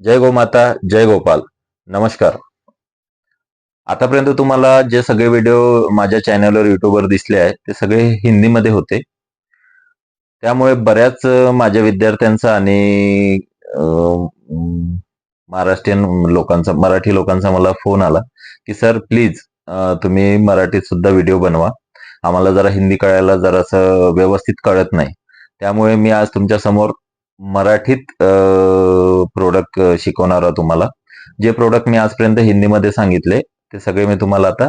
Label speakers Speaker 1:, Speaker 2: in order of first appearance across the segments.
Speaker 1: जय गोमाता जय गोपाल. नमस्कार. आतापर्यंत तुम्हाला जे सगळे व्हिडिओ माझ्या चॅनलवर युट्यूबवर दिसले आहेत ते सगळे हिंदीमध्ये होते. त्यामुळे बऱ्याच माझ्या विद्यार्थ्यांचा आणि महाराष्ट्रीयन लोकांचा मराठी लोकांचा मला फोन आला की सर प्लीज तुम्ही मराठीत सुद्धा व्हिडिओ बनवा. आम्हाला जरा हिंदी कळायला जरासं व्यवस्थित कळत नाही. त्यामुळे मी आज तुमच्यासमोर मराठीत प्रोडक्ट शिकवणार आहोत तुम्हाला. जे प्रोडक्ट मी आजपर्यंत हिंदीमध्ये सांगितले ते सगळे मी तुम्हाला आता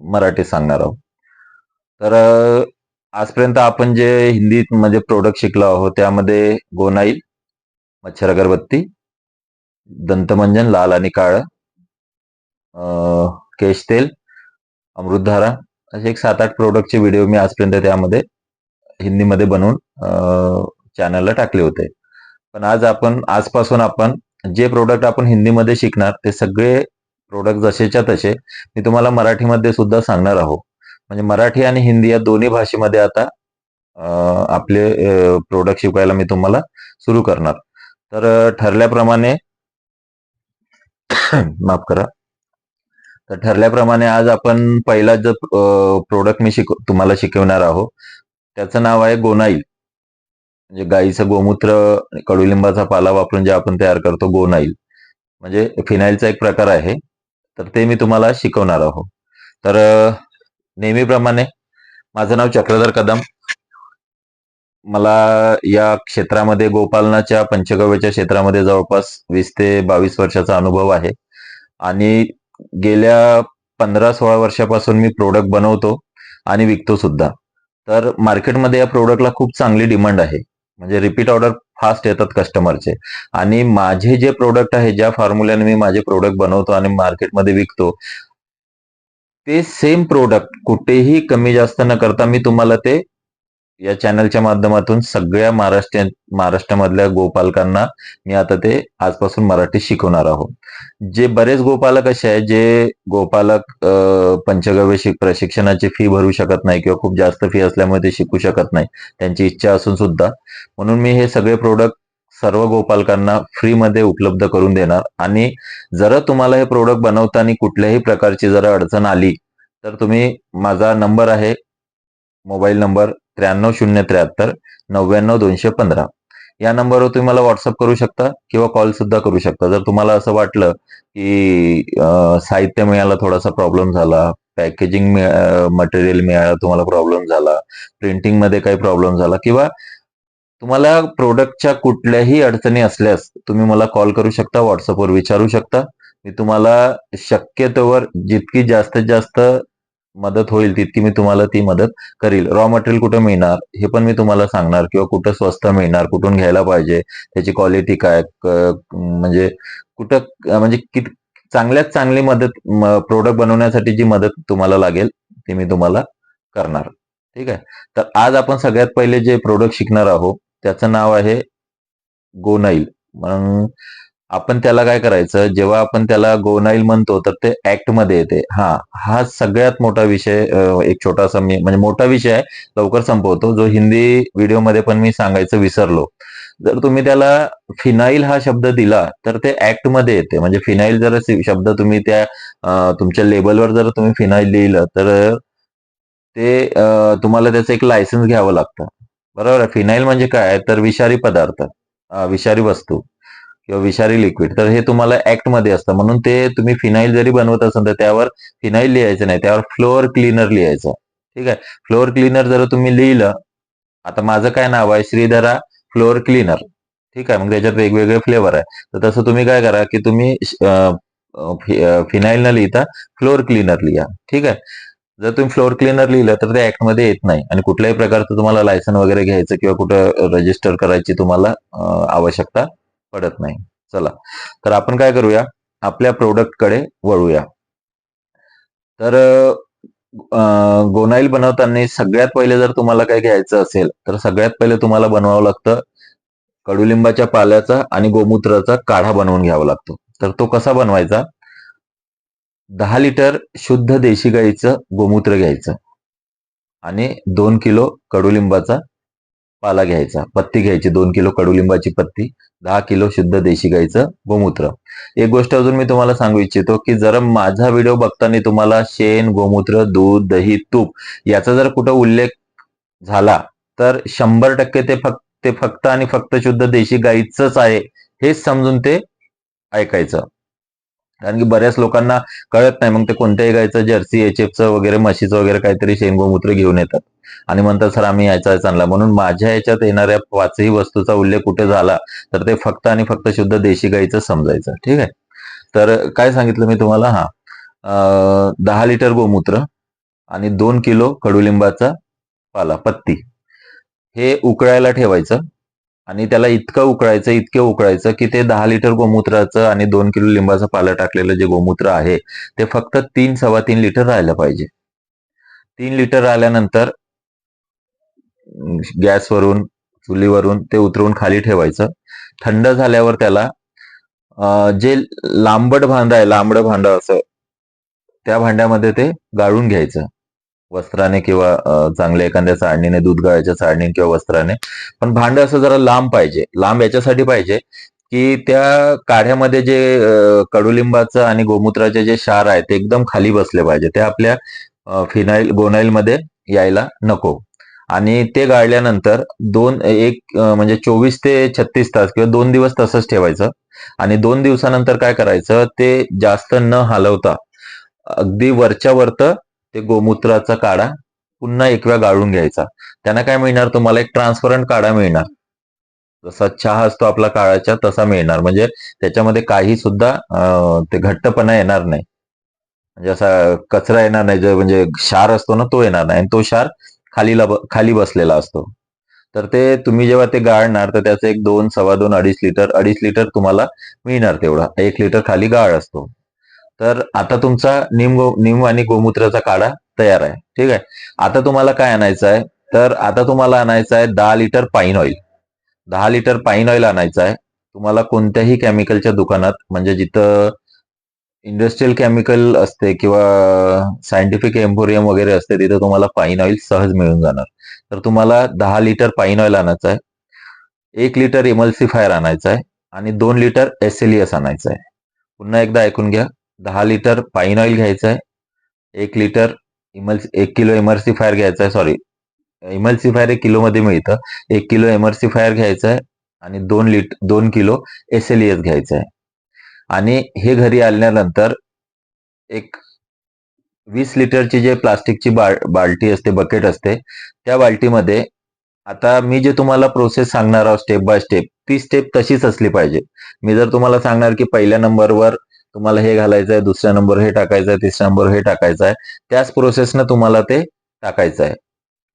Speaker 1: मराठीत सांगणार आहोत. तर आजपर्यंत आपण जे हिंदीत म्हणजे प्रोडक्ट शिकलो आहोत त्यामध्ये गोनाईल मच्छर अगरबत्ती दंतमंजन लाल आणि काळं केश तेल अमृतधारा असे एक सात आठ प्रोडक्टचे व्हिडिओ मी आजपर्यंत त्यामध्ये हिंदीमध्ये बनवून चॅनलला टाकले होते. पण आज आपण आजपासून आपण जे प्रोडक्ट आपण हिंदीमध्ये शिकणार ते सगळे प्रोडक्ट जसेच्या तसे मी तुम्हाला मराठीमध्ये सुद्धा सांगणार आहोत. म्हणजे मराठी आणि हिंदी या दोन्ही भाषेमध्ये आता आपले प्रोडक्ट शिकवायला मी तुम्हाला सुरू करणार. तर ठरल्याप्रमाणे माफ करा. तर ठरल्याप्रमाणे आज आपण पहिला जो प्रोडक्ट मी शिक तुम्हाला शिकवणार आहोत त्याचं नाव आहे गोनाईल म्हणजे गाईचं गोमूत्र कडुलिंबाचा पाला वापरून जे आपण तयार करतो गोनाईल म्हणजे फिनाईलचा एक प्रकार आहे. तर ते मी तुम्हाला शिकवणार आहोत तर नेहमीप्रमाणे माझं नाव चक्रधर कदम. मला या क्षेत्रामध्ये गोपालनाच्या पंचगव्याच्या क्षेत्रामध्ये जवळपास वीस ते बावीस वर्षाचा अनुभव आहे. आणि गेल्या पंधरा सोळा वर्षापासून मी प्रोडक्ट बनवतो आणि विकतो सुद्धा. तर मार्केटमध्ये या प्रोडक्टला खूप चांगली डिमांड आहे. म्हणजे रिपीट ऑर्डर फास्ट येतात कस्टमरचे आणि माझे जे प्रोडक्ट आहे ज्या फॉर्म्युल्याने मी माझे प्रोडक्ट बनवतो आणि मार्केटमध्ये विकतो ते सेम प्रोडक्ट कुठेही कमी जास्त न करता मी तुम्हाला ते या चॅनलच्या माध्यमातून सगळ्या महाराष्ट्र महाराष्ट्रामधल्या गोपालकांना मी आता ते आजपासून मराठी शिकवणार आहोत. जे बरेच गोपालक असे आहेत जे गोपालक पंचगव्य प्रशिक्षणाची फी भरू शकत नाही किंवा खूप जास्त फी असल्यामुळे ते शिकू शकत नाही त्यांची इच्छा असून सुद्धा. म्हणून मी हे सगळे प्रोडक्ट सर्व गोपालकांना फ्रीमध्ये उपलब्ध करून देणार. आणि जर तुम्हाला हे प्रोडक्ट बनवताना कुठल्याही प्रकारची जर अडचण आली तर तुम्ही माझा नंबर आहे मोबाईल नंबर त्र्याण्णव शून्य त्र्याहत्तर नव्याण्णव दोनशे पंधरा. या नंबरवर तुम्ही मला व्हॉट्सअप करू शकता किंवा कॉल सुद्धा करू शकता. जर तुम्हाला असं वाटलं की साहित्य मिळायला थोडासा प्रॉब्लेम झाला पॅकेजिंग मटेरियल मिळायला तुम्हाला प्रॉब्लेम झाला प्रिंटिंगमध्ये काही प्रॉब्लेम झाला किंवा तुम्हाला प्रोडक्टच्या कुठल्याही अडचणी असल्यास तुम्ही मला कॉल करू शकता व्हॉट्सअपवर विचारू शकता. मी तुम्हाला शक्यतोवर जितकी जास्तीत जास्त मदत होईल तितकी मी तुम्हाला ती मदत करील. रॉ मटेरियल कुठं मिळणार हे पण मी तुम्हाला सांगणार. किंवा कुठं स्वस्त मिळणार कुठून घ्यायला पाहिजे त्याची क्वालिटी काय म्हणजे कुठं म्हणजे कित चांगल्यात चांगली मदत प्रोडक्ट बनवण्यासाठी जी मदत तुम्हाला लागेल ती मी तुम्हाला करणार. ठीक आहे? तर आज आपण सगळ्यात पहिले जे प्रोडक्ट शिकणार आहोत त्याचं नाव आहे गोनाईल मग आपण त्याला काय करायचं जेव्हा आपण त्याला गोनाईल म्हणतो तर ते ऍक्टमध्ये येते. हा हा सगळ्यात मोठा विषय एक छोटासा मी म्हणजे मोठा विषय आहे लवकर संपवतो. जो हिंदी व्हिडिओमध्ये पण मी सांगायचं विसरलो. जर तुम्ही त्याला फिनाईल हा शब्द दिला तर ते ऍक्टमध्ये येते. म्हणजे फिनाईल जर शब्द तुम्ही त्या तुमच्या लेबलवर जर तुम्ही फिनाईल लिहिलं तर ते तुम्हाला त्याचं एक लायसन्स घ्यावं लागतं. बरोबर आहे? फिनाईल म्हणजे काय? तर विषारी पदार्थ विषारी वस्तू. किंवा विषारी लिक्विड तर हे तुम्हाला ऍक्टमध्ये असतं. म्हणून ते तुम्ही फिनाईल जरी बनवत असाल तर त्यावर फिनाईल लिहायचं नाही. त्यावर फ्लोअर क्लीनर लिहायचं. ठीक आहे? फ्लोअर क्लीनर जर तुम्ही लिहिलं आता माझं काय नाव आहे? श्रीधरा फ्लोअर क्लीनर ठीक आहे? मग त्याच्यात वेगवेगळे फ्लेवर आहे. तर तसं तुम्ही काय करा की तुम्ही फिनाईल न लिहिता फ्लोअर क्लीनर लिहा. ठीक आहे? जर तुम्ही फ्लोअर क्लीनर लिहिलं तर ते ऍक्टमध्ये येत नाही. आणि कुठल्याही प्रकारचं तुम्हाला लायसन वगैरे घ्यायचं किंवा कुठं रजिस्टर करायची तुम्हाला आवश्यकता पडत नाही. चला. तर आपण काय करूया? आपल्या प्रोडक्टकडे वळूया. तर गोनाईल बनवताना सगळ्यात पहिले जर तुम्हाला काय घ्यायचं असेल तर सगळ्यात पहिले तुम्हाला बनवावं लागतं कडुलिंबाच्या पाल्याचा आणि गोमूत्राचा काढा बनवून घ्यावा लागतो. तर तो कसा बनवायचा? दहा लिटर शुद्ध देशी गाईचं गोमूत्र घ्यायचं आणि दोन किलो कडुलिंबाचा पाला घ्यायचा. पत्ती घ्यायची दोन किलो कडुलिंबाची पत्ती दहा किलो शुद्ध देशी गाईचं गोमूत्र. एक गोष्ट अजून मी तुम्हाला सांगू इच्छितो की जर माझा व्हिडिओ बघताना तुम्हाला शेण गोमूत्र दूध दही तूप याचा जर कुठं उल्लेख झाला तर शंभर टक्के ते फक्त ते फक्त आणि फक्त शुद्ध देशी गाईचंच आहे हेच समजून ते ऐकायचं. कारण की बऱ्याच लोकांना कळत नाही मग ते कोणत्याही गायचं जर्सी एच एफचं वगैरे म्हशीचं वगैरे काहीतरी शेण गोमूत्र घेऊन येतात. आणि म्हणतात सर आम्ही यायचा चांगला. म्हणून माझ्या याच्यात येणाऱ्या पाचही वस्तूचा उल्लेख कुठे झाला तर ते फक्त आणि फक्त शुद्ध देशी गाईचं समजायचं. ठीक आहे? तर काय सांगितलं मी तुम्हाला? हा. दहा लिटर गोमूत्र आणि दोन किलो कडुलिंबाचा पाला पत्ती. हे उकळायला ठेवायचं. आणि त्याला इतकं उकळायचं इतकं उकळायचं की ते दहा लिटर गोमूत्राचं आणि दोन किलो लिंबाचं पाला टाकलेलं जे गोमूत्र आहे ते फक्त तीन सव्वा तीन लिटर राहायला पाहिजे. तीन लिटर राहिल्यानंतर गॅसवरून चुलीवरून ते उतरवून खाली ठेवायचं. थंड झाल्यावर त्याला जे लांबड भांड आहे लांबड भांड असं त्या भांड्यामध्ये ते गाळून घ्यायचं. वस्त्राने किंवा चांगल्या एखाद्या चाळणीने दूध गाळ्याच्या चाळणीने किंवा वस्त्राने. पण भांड असं जरा लांब पाहिजे. लांब याच्यासाठी पाहिजे की त्या काढ्यामध्ये जे कडुलिंबाचं आणि गोमूत्राचे जे क्षार आहे ते एकदम खाली बसले पाहिजे. ते आपल्या फिनाईल गोनाईल मध्ये यायला नको. आणि ते गाळल्यानंतर दोन एक म्हणजे चोवीस ते छत्तीस तास किंवा दोन दिवस तसंच ठेवायचं. आणि दोन दिवसानंतर काय करायचं? ते जास्त न हलवता अगदी वरच्या वरतं ते गोमूत्राचा काढा पुन्हा एक वेळा गाळून घ्यायचा. त्यांना काय मिळणार? तुम्हाला एक ट्रान्सपरंट काढा मिळणार. जसा चहा असतो आपला काळाच्या तसा मिळणार. म्हणजे त्याच्यामध्ये काही सुद्धा ते घट्टपणा येणार नाही. म्हणजे असा कचरा येणार नाही. जो म्हणजे क्षार असतो ना तो येणार नाही. आणि तो क्षार खालीला खाली बसलेला असतो. तर ते तुम्ही जेव्हा ते गाळणार तर त्याचं एक दोन सव्वा दोन अडीच लिटर अडीच लिटर तुम्हाला मिळणार तेवढा. एक लिटर खाली गाळ असतो. तर आता तुमचा निम निम आणि गोमूत्राचा काढा तयार आहे. ठीक आहे? आता तुम्हाला काय आणायचं आहे? तर आता तुम्हाला आणायचं आहे दहा लिटर पाईन ऑइल. दहा लिटर पाईन ऑइल आणायचं आहे. तुम्हाला कोणत्याही केमिकलच्या दुकानात म्हणजे जिथं इंडस्ट्रियल केमिकल असते किंवा सायंटिफिक एम्पोरियम वगैरे असते तिथे तुम्हाला पाईन ऑइल सहज मिळून जाणार. तर तुम्हाला दहा लिटर पाईन ऑइल आणायचं आहे. एक लिटर इमल्सिफायर आणायचं आहे. आणि दोन लिटर एसएलईएस आणायचं आहे. पुन्हा एकदा ऐकून घ्या. दहा लिटर पाईन ऑइल घ्यायचं आहे एक लिटर इमल्स एक किलो इमर्सिफायर घ्यायचं आहे सॉरी इमल्सिफायर एक किलोमध्ये मिळतं. एक किलो इमर्सिफायर घ्यायचं आहे आणि दोन लिट दोन किलो एसएलईएस घ्यायचं आहे आणि हे घरी आल्यानंतर एक वीस लिटरची जे प्लास्टिकची बाल बाल्टी असते बकेट असते त्या बाल्टीमध्ये आता मी जे तुम्हाला प्रोसेस सांगणार आहोत स्टेप बाय स्टेप ती स्टेप तशीच असली पाहिजे. मी जर तुम्हाला सांगणार की पहिल्या नंबरवर तुम्हाला हे घालायचं आहे दुसऱ्या नंबर हे टाकायचं आहे तिसऱ्या नंबर हे टाकायचं आहे त्याच प्रोसेसनं तुम्हाला ते टाकायचं आहे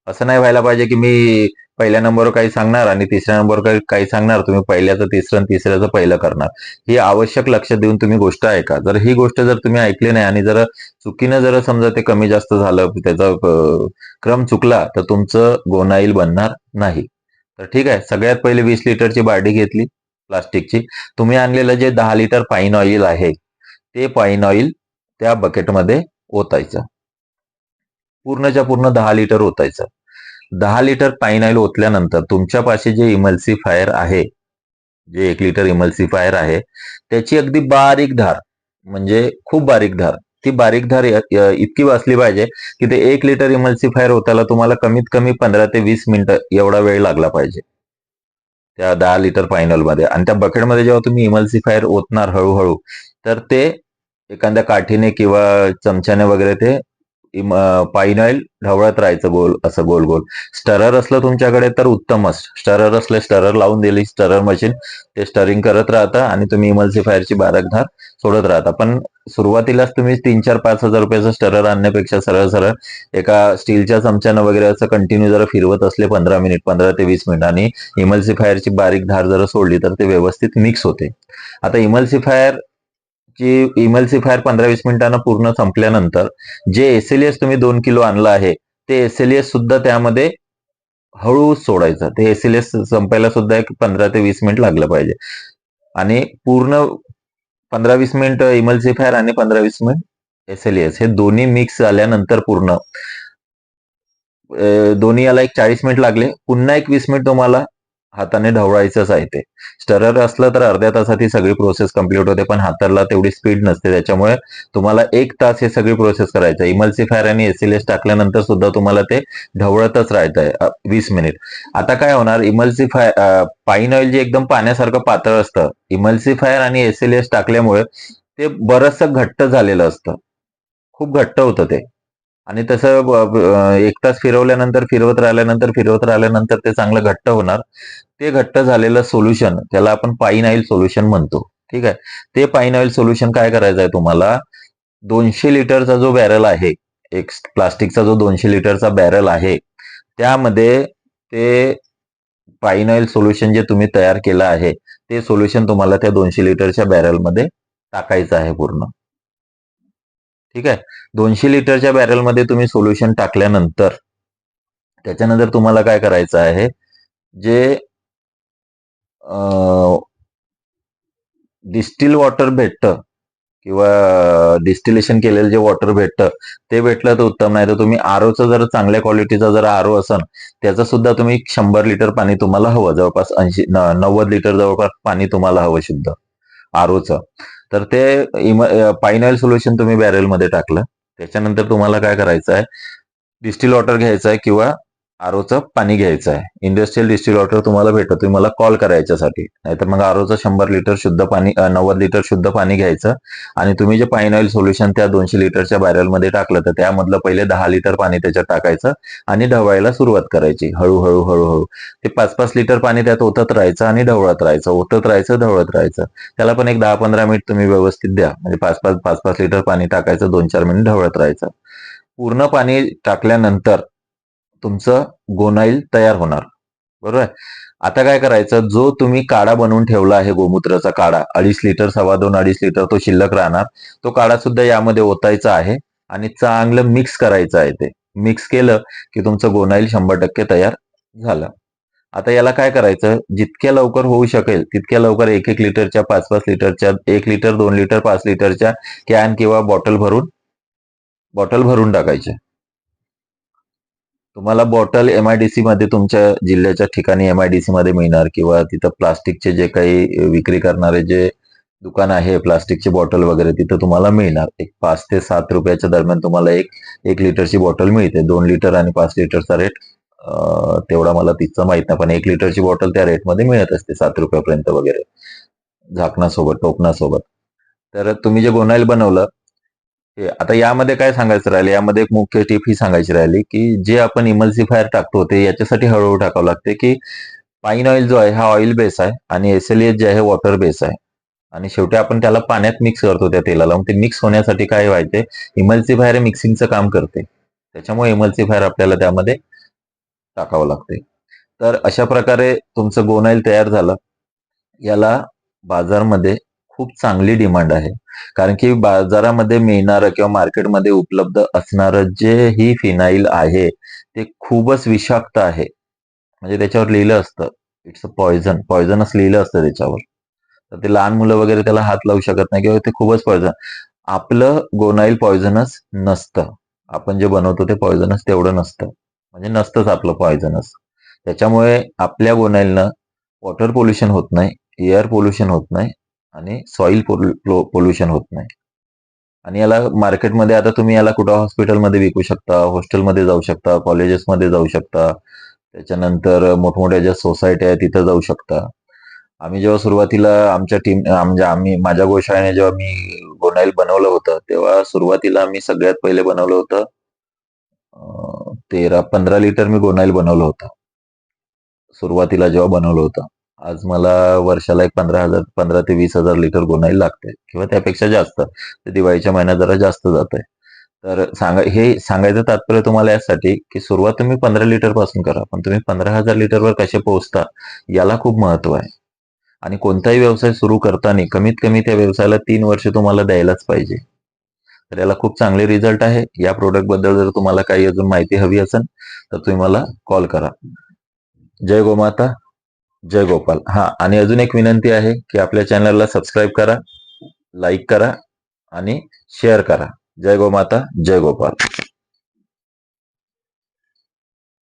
Speaker 1: असं नाही व्हायला पाहिजे की मी पहिल्या नंबरवर काही सांगणार आणि तिसऱ्या नंबरवर काही सांगणार. तुम्ही पहिल्याचं तिसरं आणि तिसऱ्याचं पहिलं करणार. ही आवश्यक लक्ष देऊन तुम्ही गोष्ट ऐका. जर ही गोष्ट जर तुम्ही ऐकली नाही आणि जर चुकीनं जर समजा ते कमी जास्त झालं त्याचा क्रम चुकला तर तुमचं गोनाईल बनणार नाही. तर ठीक आहे. सगळ्यात पहिले वीस लिटरची बार्डी घेतली प्लास्टिकची. तुम्ही आणलेलं जे दहा लिटर पाईन ऑइल आहे ते पाईन ऑइल त्या बकेटमध्ये ओतायचं. पूर्णच्या पूर्ण दहा लिटर ओतायचं. दहा लिटर पाईन ऑइल ओतल्यानंतर तुमच्यापाशी जे इमल्सिफायर आहे जे एक लिटर इमल्सिफायर आहे त्याची अगदी बारीक धार म्हणजे खूप बारीक धार ती बारीक धार इतकी वाचली पाहिजे की ते एक लिटर इमल्सिफायर होताला तुम्हाला कमीत कमी पंधरा ते वीस मिनिटं एवढा वेळ लागला पाहिजे. त्या दहा लिटर पाईनॉलमध्ये आणि त्या बकेटमध्ये जेव्हा तुम्ही इमल्सिफायर ओतणार हळूहळू तर ते एखाद्या काठीने किंवा चमच्याने वगैरे ते पाईन ऑइल ढवळत राहायचं गोल असं गोल गोल. स्टरर असलं तुमच्याकडे तर उत्तमच स्टरर असले स्टरर लावून दिली स्टरर मशीन. ते स्टरिंग करत राहता आणि तुम्ही इमल्सिफायरची बारक धार सोडत राहता. पण सुरुवातीलाच तुम्ही तीन चार पाच हजार रुपयाचं स्टरर आणण्यापेक्षा सरळ सरळ एका स्टीलच्या चमच्यानं वगैरे असं कंटिन्यू जर फिरवत असले पंधरा मिनिट पंधरा ते वीस मिनिट आणि इमल्सिफायरची बारीक धार जर सोडली तर ते व्यवस्थित मिक्स होते. आता इमल्सिफायर ची इमल्सिफायर पंधरा वीस मिनिटांना पूर्ण संपल्यानंतर जे एसएलएस तुम्ही दोन किलो आणलं आहे ते एसएलएस सुद्धा त्यामध्ये हळू सोडायचं. ते एसएलएस संपायला सुद्धा एक पंधरा ते वीस मिनिट लागलं पाहिजे. आणि पूर्ण पंधरा वीस मिनिट इमल्सिफायर आणि पंधरा वीस मिनिट एसएलएस हे दोन्ही मिक्स झाल्यानंतर पूर्ण. दोन्ही याला एक चाळीस मिनिट लागले. पुन्हा एक वीस मिनिट तुम्हाला हाताने ढवळायचंच आहे ते. स्टरर असलं तर अर्ध्या तासात ही सगळी प्रोसेस कंप्लीट होते पण हाताला तेवढी स्पीड नसते. त्याच्यामुळे तुम्हाला एक तास हे सगळी प्रोसेस करायचं इमल्सिफायर आणि एसिलेस टाकल्यानंतर सुद्धा तुम्हाला ते ढवळतच राहायचं आहे वीस मिनिट आता काय होणार? इमल्सिफाय पाईन ऑइल जे एकदम पाण्यासारखं पातळ असतं इमल्सिफायर आणि एसिलेस टाकल्यामुळे ते बरचसं घट्ट झालेलं असतं. खूप घट्ट होतं ते. आणि तसं एक तास फिरवल्यानंतर फिरवत राहिल्यानंतर फिरवत राहिल्यानंतर ते चांगलं घट्ट होणार. ते घट्ट झालेलं सोल्युशन त्याला आपण पाईन ऑइल सोल्युशन म्हणतो. ठीक आहे? ते पाईन ऑइल सोल्युशन काय करायचं आहे तुम्हाला? दोनशे लिटरचा जो बॅरल आहे एक प्लास्टिकचा जो दोनशे लिटरचा बॅरल आहे त्यामध्ये ते पाईन ऑइल सोल्युशन जे तुम्ही तयार केलं आहे ते सोल्युशन तुम्हाला त्या दोनशे लिटरच्या बॅरलमध्ये टाकायचं आहे पूर्ण. ठीक आहे? दोनशे लिटरच्या बॅरलमध्ये तुम्ही सोल्युशन टाकल्यानंतर त्याच्यानंतर तुम्हाला काय करायचं आहे? जे डिस्टिल वॉटर भेटतं किंवा डिस्टिलेशन केलेलं जे वॉटर भेटतं ते भेटलं तर उत्तम नाही तर तुम्ही आरोचं जर चांगल्या क्वालिटीचा जर आरो असन त्याचं सुद्धा तुम्ही शंभर लिटर पाणी तुम्हाला हवं जवळपास ऐंशी नव्वद लिटर जवळपास पाणी तुम्हाला हवं शुद्ध आरोचं तर ते इम पाईन ऑइल सोल्युशन तुम्ही बॅरेलमध्ये टाकलं. त्याच्यानंतर तुम्हाला काय करायचं आहे डिस्टिल वॉटर घ्यायचं आहे किंवा आरोचं पाणी घ्यायचं आहे. इंडस्ट्रियल डिस्टिल वॉटर तुम्हाला भेटतं. तुम्ही मला कॉल करायच्यासाठी नाहीतर मग आरोचं शंभर लिटर शुद्ध पाणी नव्वद लिटर शुद्ध पाणी घ्यायचं. आणि तुम्ही जे पाईन ऑइल सोल्युशन त्या दोनशे लिटरच्या बॅरलमध्ये टाकलं तर त्यामधलं पहिले दहा लिटर पाणी त्याच्यात टाकायचं आणि ढवळायला सुरुवात करायची. हळूहळू हळूहळू. ते पाच पाच लिटर पाणी त्यात ओतत राहायचं आणि ढवळत राहायचं. ओतत राहायचं ढवळत राहायचं. त्याला पण एक दहा पंधरा मिनिट तुम्ही व्यवस्थित द्या. म्हणजे पाच पाच पाच पाच लिटर पाणी टाकायचं दोन चार मिनिट ढवळत राहायचं. पूर्ण पाणी टाकल्यानंतर तुमचं गोनाईल तयार होणार. बरोबर आहे? आता काय करायचं? जो तुम्ही काढा बनवून ठेवला आहे गोमूत्राचा काढा अडीच लिटर सव्वा दोन अडीच लिटर तो शिल्लक राहणार. तो काढा सुद्धा यामध्ये ओतायचा आहे आणि चांगलं मिक्स करायचं आहे ते. मिक्स केलं की तुमचं गोनाईल शंभर टक्के तयार झालं. आता याला काय करायचं? जितक्या लवकर होऊ शकेल तितक्या लवकर एक एक लिटरच्या पाच पाच लिटरच्या एक लिटर दोन लिटर पाच लिटरच्या कॅन किंवा बॉटल भरून बॉटल भरून टाकायचे. तुम्हाला बॉटल एमआयडीसी मध्ये तुमच्या जिल्ह्याच्या ठिकाणी एमआयडीसी मध्ये मिळणार किंवा तिथं प्लास्टिकचे जे काही विक्री करणारे जे दुकान आहे प्लास्टिकची बॉटल वगैरे तिथं तुम्हाला मिळणार. एक पाच ते सात रुपयाच्या दरम्यान तुम्हाला एक एक लिटरची बॉटल मिळते. दोन लिटर आणि पाच लिटरचा रेट तेवढा मला तिथं माहीत नाही. पण एक लिटरची बॉटल त्या रेटमध्ये मिळत असते सात रुपयापर्यंत वगैरे. झाकणासोबत टोपणासोबत. तर तुम्ही जे गोनाईल बनवलं आता यामध्ये काय सांगायचं राहिले? यामध्ये एक मुख्य टीप ही सांगायची राहिली की जे आपण इमल्सिफायर टाकतो ते याच्यासाठी हळूहळू टाकावं लागते की पाईन ऑइल जो आहे हा ऑइल बेस आहे आणि एसएलएस जे आहे वॉटर बेस आहे. आणि शेवटी आपण त्याला पाण्यात मिक्स करतो त्या तेलाला. मग ते मिक्स होण्यासाठी काय व्हायचे? इमल्सिफायर मिक्सिंगचं काम करते. त्याच्यामुळे इमल्सिफायर आपल्याला त्यामध्ये टाकावं लागते. तर अशा प्रकारे तुमचं गोनाईल तयार झालं. याला बाजारमध्ये खूप चांगली डिमांड आहे. कारण की बाजारामध्ये मिळणारं किंवा मार्केटमध्ये उपलब्ध असणारं जे ही फिनाईल आहे ते खूपच विषाक्त आहे. म्हणजे त्याच्यावर लिहिलं असतं. इट्स अ पॉयझन पॉयझनच लिहिलं असतं त्याच्यावर. तर ते लहान मुलं वगैरे त्याला हात लावू शकत नाही किंवा ते खूपच पॉयझन आपलं गोनाईल पॉयझनस नसतं. आपण जे बनवतो ते पॉयझनस तेवढं नसतं. म्हणजे नसतंच आपलं पॉयझनस त्याच्यामुळे आपल्या गोनाईलनं वॉटर पोल्युशन होत नाही एअर पोल्युशन होत नाही आणि सॉइल पोल्युशन होत नाही. आणि याला मार्केटमध्ये आता तुम्ही याला कुठं हॉस्पिटलमध्ये विकू शकता हॉस्टेलमध्ये जाऊ शकता कॉलेजेसमध्ये जाऊ शकता त्याच्यानंतर मोठमोठ्या ज्या सोसायट्या आहेत तिथं जाऊ शकता. आम्ही जेव्हा सुरुवातीला आमच्या टीम म्हणजे आम्ही माझ्या गोशाळेने जेव्हा मी गोनाईल बनवलं होतं तेव्हा सुरुवातीला आम्ही सगळ्यात पहिले बनवलं होतं तेरा पंधरा लिटर मी गोनाईल बनवलं होतं. सुरुवातीला जेव्हा बनवलं होतं. आज मला वर्षाला एक पंधरा हजार पंधरा ते वीस हजार लिटर गोनाईल लागते किंवा त्यापेक्षा जास्त. ते दिवाळीच्या महिन्यात जरा जास्त जात आहे तर सांगा हे सांगायचं तात्पर्य तुम्हाला यासाठी की सुरुवात तुम्ही पंधरा लिटरपासून करा पण तुम्ही पंधरा हजार लिटरवर कसे पोहोचता याला खूप महत्त्व आहे. आणि कोणताही व्यवसाय सुरू करताना कमीत कमी त्या व्यवसायाला तीन वर्ष तुम्हाला द्यायलाच पाहिजे. तर याला खूप चांगले रिझल्ट आहे. या प्रोडक्टबद्दल जर तुम्हाला काही अजून माहिती हवी असेल तर तुम्ही मला कॉल करा. जय गोमाता. जय गोपाल हा आणि अजून एक विनंती आहे की आपल्या चॅनलला सबस्क्राईब करा लाईक करा आणि शेअर करा. जय गोमाता जय गोपाल.